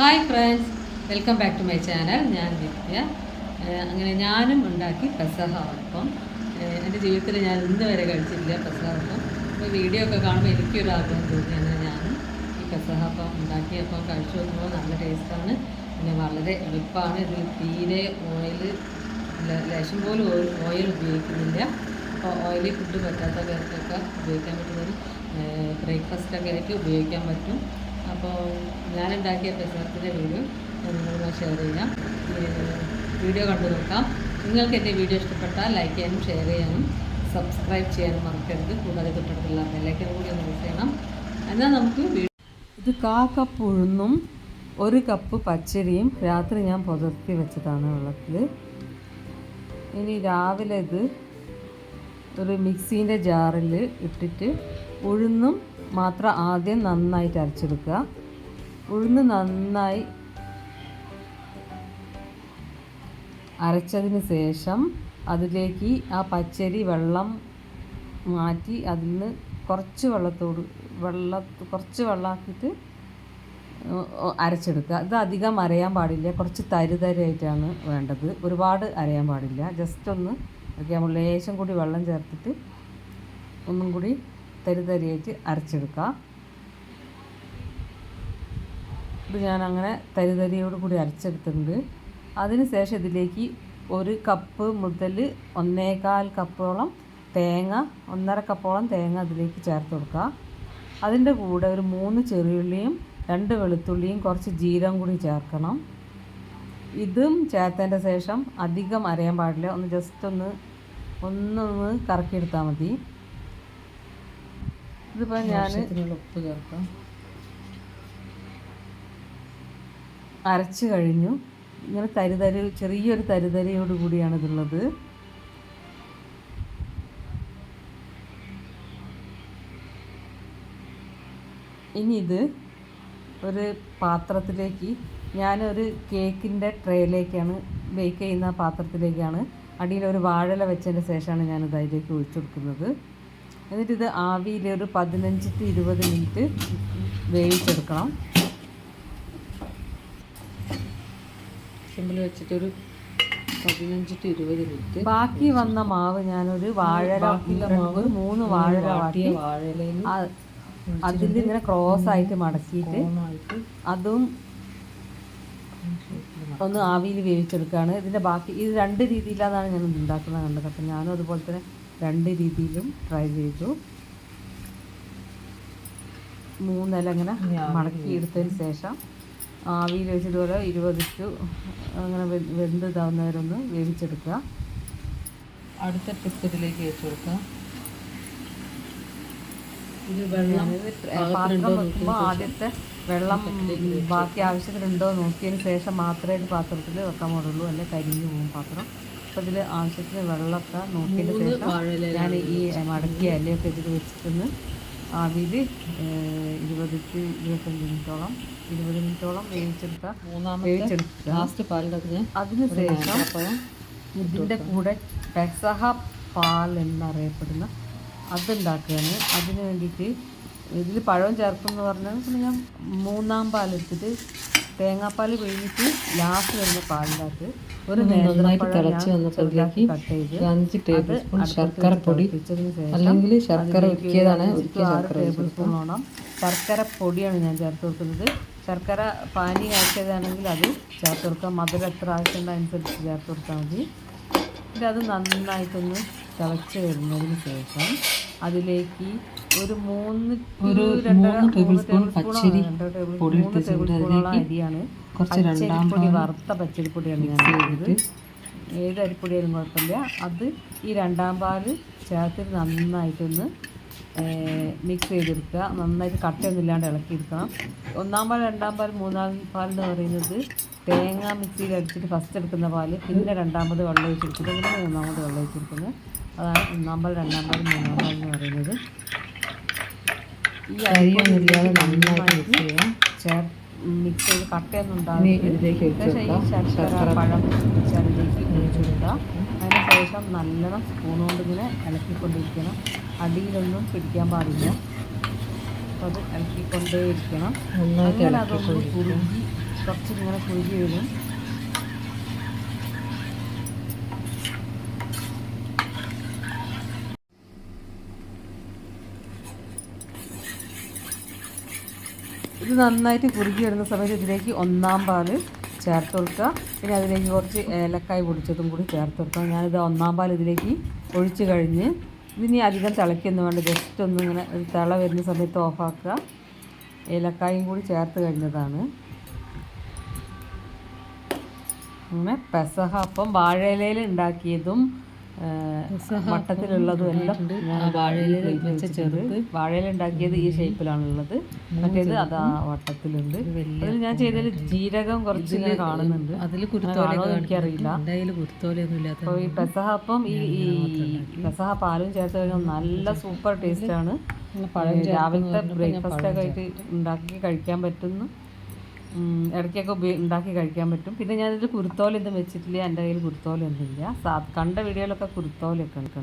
Hi friends welcome back to my channel ഞാൻ നിത്യ. അങ്ങനെ ഞാനും ഉണ്ടാക്കി പെസഹ അപ്പം. എന്റെ ജീവിതത്തിൽ ഞാൻ ഇന്ന് വരെ കഴിച്ചില്ല പെസഹ അപ്പം. അപ്പോൾ വീഡിയോ ഒക്കെ കാണുമ്പോൾ എനിക്കൊരു ആഗ്രഹം തോന്നി. അങ്ങനെ ഞാനും ഈ പെസഹ അപ്പം ഉണ്ടാക്കി അപ്പം കഴിച്ചു നോക്കുമ്പോൾ നല്ല ടേസ്റ്റാണ് പിന്നെ വളരെ എളുപ്പമാണ്. ഇത് തീരെ ഓയിൽ ലേശം പോലും ഓയിൽ ഉപയോഗിക്കുന്നില്ല. അപ്പോൾ ഓയിലി ഫുഡ് പറ്റാത്ത പേർക്കൊക്കെ ഉപയോഗിക്കാൻ പറ്റുന്നൊരു ബ്രേക്ക്ഫാസ്റ്റൊക്കെ ആയിട്ട് ഉപയോഗിക്കാൻ പറ്റും. അപ്പോൾ ഞാനുണ്ടാക്കിയ പ്രസവത്തിന്റെ വീഡിയോ നിങ്ങളുമായി ഷെയർ ചെയ്യാം. വീഡിയോ കണ്ടു നോക്കാം. നിങ്ങൾക്ക് എന്റെ വീഡിയോ ഇഷ്ടപ്പെട്ടാൽ ലൈക്ക് ചെയ്യാനും ഷെയർ ചെയ്യാനും സബ്സ്ക്രൈബ് ചെയ്യാനും മറക്കരുത്. കൂടാതെ തൊട്ടടുത്തുള്ള ബെല്ലൈക്കൻ കൂടി ഒന്ന് യൂസ് ചെയ്യണം. എന്നാൽ നമുക്ക് ഇത് കാ കപ്പ് ഉഴുന്നും ഒരു കപ്പ് പച്ചരിയും രാത്രി ഞാൻ പുതർത്തി വെച്ചതാണ് വെള്ളത്തിൽ. ഇനി രാവിലെ ഇത് ഒരു മിക്സീന്റെ ജാറിൽ ഇട്ടിട്ട് ഉഴുന്നും മാത്രം ആദ്യം നന്നായിട്ട് അരച്ചെടുക്കുക. ഉഴുന്ന് നന്നായി അരച്ചതിന് ശേഷം അതിലേക്ക് ആ പച്ചരി വെള്ളം മാറ്റി അതിൽ നിന്ന് കുറച്ച് വെള്ളത്തോട് വെള്ള കുറച്ച് വെള്ളമാക്കിയിട്ട് അരച്ചെടുക്കുക. ഇത് അധികം അരയാൻ പാടില്ല. കുറച്ച് തരുതരായിട്ടാണ് വേണ്ടത്. ഒരുപാട് അരയാൻ പാടില്ല. ജസ്റ്റ് ഒന്ന് അരയ്ക്കാൻ ലേശം കൂടി വെള്ളം ചേർത്തിട്ട് ഒന്നും കൂടി തരിതരിയായിട്ട് അരച്ചെടുക്കുക. ഇത് ഞാൻ അങ്ങനെ തരിതരിയോട് കൂടി അരച്ചെടുത്തിട്ടുണ്ട്. അതിന് ശേഷം ഇതിലേക്ക് ഒരു കപ്പ് മുതൽ ഒന്നേകാൽ കപ്പോളം തേങ്ങ ഒന്നര കപ്പോളം തേങ്ങ അതിലേക്ക് ചേർത്ത് കൊടുക്കുക. അതിന്റെ കൂടെ ഒരു മൂന്ന് ചെറിയുള്ളിയും രണ്ട് വെളുത്തുള്ളിയും കുറച്ച് ജീരകം കൂടി ചേർക്കണം. ഇതും ചേർത്തതിന്റെ ശേഷം അധികം അരയാൻ പാടില്ല. ഒന്ന് ജസ്റ്റ് ഒന്ന് ഒന്നൊന്ന് കറക്കിയെടുത്താൽ മതി. ഇതിപ്പോൾ ഞാൻ ഉപ്പ് ചേർക്കാം. അരച്ചു കഴിഞ്ഞു. ഇങ്ങനെ തരിതരി ചെറിയൊരു തരിതരിയോട് കൂടിയാണ് ഇതുള്ളത്. ഇനി ഇത് ഒരു പാത്രത്തിലേക്ക് ഞാനൊരു കേക്കിന്റെ ട്രേയിലേക്കാണ് ബേക്ക് ചെയ്യുന്ന പാത്രത്തിലേക്കാണ്. അടിയിൽ ഒരു വാഴല വെച്ചതിന് ശേഷമാണ് ഞാനിത് അതിലേക്ക് ഒഴിച്ചു കൊടുക്കുന്നത്. എന്നിട്ട് ഇത് ആവിയിൽ ഒരു പതിനഞ്ച് ടു ഇരുപത് മിനിറ്റ് വേവിച്ചെടുക്കണം. സിമ്പിൾ വെച്ചിട്ടൊരു പതിനഞ്ച് ടു ഇരുപത് മിനിറ്റ് ബാക്കി വന്ന മാവ് ഞാനൊരു വാഴര മാവ് മൂന്ന് വാഴര വാട്ടിയ വാഴയിലയിൽ അതിൽ ഇങ്ങനെ ക്രോസ് ആയിട്ട് മടക്കിയിട്ട് അതും ഒന്ന് ആവിയിൽ വേവിച്ചെടുക്കുകയാണ്. ഇതിന്റെ ബാക്കി ഇത് രണ്ട് രീതിയിലാണ് ഞാൻ ഉണ്ടാക്കുന്നത് കണ്ടത്. അപ്പം ഞാനും അതുപോലെ തന്നെ രണ്ട് രീതിയിലും ട്രൈ ചെയ്തു. മൂന്നില ഇങ്ങനെ മടക്കി എടുത്തതിന് ശേഷം ആവിയിൽ വെച്ചിട്ട് പോലെ ഇരുപത് ടു അങ്ങനെ വെന്ത് ഇതാവുന്നവരൊന്ന് വേവിച്ചെടുക്കുക. അടുത്ത ടിക്കറ്റിലേക്ക് വെച്ച് കൊടുക്കുക. ഇത് വെള്ളം പാത്രം വെക്കുമ്പോൾ ആദ്യത്തെ വെള്ളം ബാക്കി ആവശ്യത്തിനുണ്ടോ നോക്കിയതിന് ശേഷം മാത്രമേ ഇത് പാത്രത്തിൽ വെക്കാൻ പാടുള്ളൂ. അല്ലെ കരിഞ്ഞു പോകും പാത്രം. അപ്പോൾ ഇതിൽ ആവശ്യത്തിന് വെള്ളമൊക്കെ നോക്കിയതിന് ശേഷം ഞാൻ ഈ മടക്കിയ ഇലയൊക്കെ ഇതിൽ വെച്ചിട്ടൊന്ന് ആവിയിൽ ഇരുപത് ഇരുപത്തഞ്ച് മിനിറ്റോളം ഇരുപത് മിനിറ്റോളം വേവിച്ചെടുക്കുക വേവിച്ചെടുക്കുക ലാസ്റ്റ് പാലിന്റെ അതിന് ശേഷം ഇതിന്റെ കൂടെ പെസഹ പാൽ എന്നറിയപ്പെടുന്ന അതുണ്ടാക്കുകയാണ്. അതിന് വേണ്ടിയിട്ട് ഇതിൽ പഴം ചേർക്കുമെന്ന് പറഞ്ഞാൽ പിന്നെ ഞാൻ മൂന്നാം പാലെടുത്തിട്ട് തേങ്ങാപ്പാൽ പിഴിഞ്ഞിട്ട് ലാസ്റ്റ് വരുന്ന പാലിനകത്ത് ഒരു തിളച്ച് ചെയ്ത് അഞ്ച് ടേബിൾ സ്പൂൺ ശർക്കര പൊടി അല്ലെങ്കിൽ ശർക്കര ഒരുക്കിയതാണ് ടേബിൾ സ്പൂണോളം ശർക്കര പൊടിയാണ് ഞാൻ ചേർത്ത് കൊടുക്കുന്നത്. ശർക്കര പാനി ആക്കിയതാണെങ്കിൽ അത് ചേർത്ത് കൊടുക്കാം. മധുരം എത്ര ആവശ്യമുണ്ട് അനുസരിച്ച് ചേർത്ത് കൊടുത്താൽ മതി. ഇത് അത് നന്നായിട്ടൊന്ന് തിളച്ച് വരുന്നതിന് ശേഷം അതിലേക്ക് ഒരു മൂന്ന് ഒരു രണ്ടര മൂന്ന് ടേബിൾ സ്പൂൺ പച്ചരി പൊടി എടുത്ത് അതിലേക്ക് അരിയാണ്. കുറച്ച് രണ്ടാം പൊടി വറുത്ത പച്ചരിപ്പൊടിയാണ് ഞാൻ ചെയ്തത് ഏത് അരിപ്പൊടിയായാലും കുഴപ്പമില്ല. അത് ഈ രണ്ടാം പാൽ ചേർത്തിട്ട് നന്നായിട്ടൊന്ന് മിക്സ് ചെയ്തെടുക്കുക. നന്നായിട്ട് കട്ടയൊന്നും ഇല്ലാണ്ട് ഇളക്കിയെടുക്കണം. ഒന്നാം പാൽ രണ്ടാം പാൽ മൂന്നാം പാൽ എന്ന് പറയുന്നത് തേങ്ങ മിക്സിയിൽ അടിച്ചിട്ട് ഫസ്റ്റ് എടുക്കുന്ന പാൽ പിന്നെ രണ്ടാമത് വെള്ളം ഒഴിച്ചെടുക്കുന്നത് പിന്നെ മൂന്നാമത് വെള്ളം ഒഴിച്ചെടുക്കുന്നത്. അതാണ് ഒന്നാം പാൽ രണ്ടാം പാൽ മൂന്നാം പാൽ എന്ന് പറയുന്നത്. ഈ അരിയൊന്നുമില്ലാതെ നന്നായിട്ട് ചേർ മിക്സ് ചെയ്ത് കട്ടയൊന്നും ഒഴിച്ച് ശേഷം ഈ ശർക്കര പഴം അതിലേക്ക് ഒഴിച്ചു കൊടുക്കുക. അതിന് ശേഷം നല്ലോണം സ്പൂൺ കൊണ്ട് ഇങ്ങനെ ഇളക്കിക്കൊണ്ടിരിക്കണം. അടിയിലൊന്നും പിടിക്കാൻ പാടില്ല. അപ്പോൾ അത് ഇളക്കിക്കൊണ്ടേ ഇരിക്കണം നന്നായിട്ട് അങ്ങനെ അതൊന്ന് കുറുകി കുറച്ചിങ്ങനെ കുരുകി വരും. ഇത് നന്നായിട്ട് കുറുകി വരുന്ന സമയത്ത് ഇതിലേക്ക് ഒന്നാം പാൽ ചേർത്ത് കൊടുക്കുക. പിന്നെ അതിലേക്ക് കുറച്ച് ഏലക്കായ് പൊടിച്ചതും കൂടി ചേർത്ത് കൊടുക്കുക. ഞാനിത് ഒന്നാം പാൽ ഇതിലേക്ക് ഒഴിച്ച് കഴിഞ്ഞ് ഇതിനി അധികം തിളയ്ക്കൊന്നും വേണ്ട. ജസ്റ്റ് ഒന്ന് ഇങ്ങനെ ഒരു തിള വരുന്ന സമയത്ത് ഓഫാക്കുക ഏലക്കായും കൂടി ചേർത്ത് കഴിഞ്ഞതാണ്. അങ്ങനെ പെസഹ അപ്പം വാഴയിലയിൽ ഉണ്ടാക്കിയതും വട്ടത്തിലുള്ളതും എല്ലാം ഞാൻ വാഴയിലയിൽ plate ചെറുത്. വെച്ചിട്ടുണ്ട്. വാഴയില ഉണ്ടാക്കിയത് ഈ ഷേപ്പിലാണുള്ളത്. മറ്റേത് അതാ വട്ടത്തിലുണ്ട്. അതിൽ ഞാൻ ചെയ്തതിൽ ജീരകം കുറച്ച് ഇങ്ങനെ കാണുന്നുണ്ട്. അതിൽ എനിക്കറിയില്ല. അപ്പോൾ ഈ പെസഹ അപ്പം ഈ ഈ പെസഹ പാലും ചേർത്ത് കഴിഞ്ഞാൽ നല്ല സൂപ്പർ ടേസ്റ്റ് ആണ് രാവിലത്തെ ബ്രേക്ക്ഫാസ്റ്റ് ഒക്കെ ആയിട്ട് ഉണ്ടാക്കി കഴിക്കാൻ പറ്റുന്നു. ഇടയ്ക്കൊക്കെ ഉണ്ടാക്കി കഴിക്കാൻ പറ്റും. പിന്നെ ഞാനിതിൽ കുരുത്തോല ഒന്നും വെച്ചിട്ടില്ല എന്റെ കയ്യിൽ കുരുത്തോല ഒന്നുമില്ല സാ കണ്ട വീഡിയോയിലൊക്കെ കുരുത്തോലൊക്കെ ഉണ്ട്.